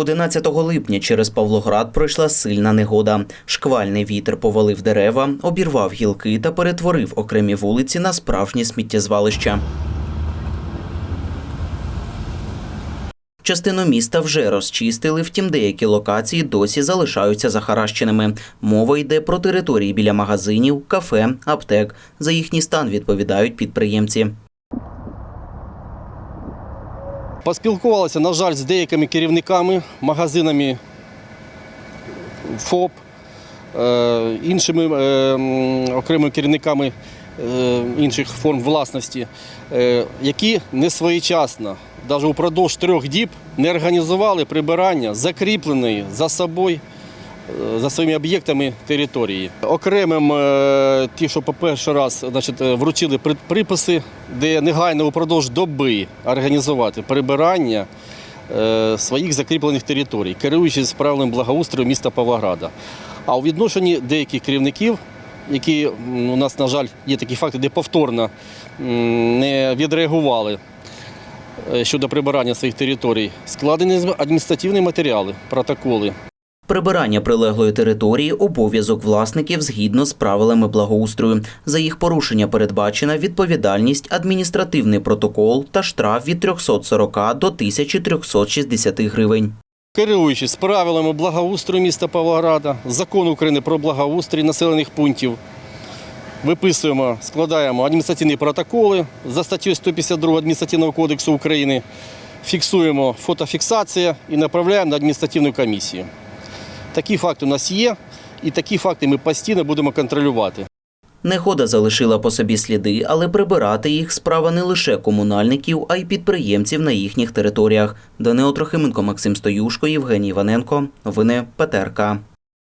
11 липня через Павлоград пройшла сильна негода. Шквальний вітер повалив дерева, обірвав гілки та перетворив окремі вулиці на справжнє сміттєзвалище. Частину міста вже розчистили, втім деякі локації досі залишаються захаращеними. Мова йде про території біля магазинів, кафе, аптек. За їхній стан відповідають підприємці. Поспілкувалися, на жаль, з деякими керівниками, магазинами ФОП, е, іншими е, окремими керівниками е, інших форм власності, які не своєчасно, навіть упродовж трьох діб, не організували прибирання закріпленої за собою. За своїми об'єктами території. Окремим е, ті, що по перший раз значить, е, вручили приписи, де негайно упродовж доби організувати прибирання е, своїх закріплених територій, керуючись правилами благоустрою міста Павлограда. А у відношенні деяких керівників, які у нас, на жаль, є такі факти, де повторно не відреагували щодо прибирання своїх територій, складені адміністративні матеріали, протоколи. Прибирання прилеглої території обов'язок власників згідно з правилами благоустрою. За їх порушення передбачена відповідальність, адміністративний протокол та штраф від 340 до 1360 гривень. Керуючись правилами благоустрою міста Павлограда, закону України про благоустрій населених пунктів, виписуємо, складаємо адміністративні протоколи за статтею 152 Адміністративного кодексу України, фіксуємо фотофіксація і направляємо на адміністративну комісію. Такі факти у нас є, і такі факти ми постійно будемо контролювати. Негода залишила по собі сліди, але прибирати їх справа не лише комунальників, а й підприємців на їхніх територіях. Данило Трохименко, Максим Стоюшко, Євгеній Іваненко. Новини ПТРК.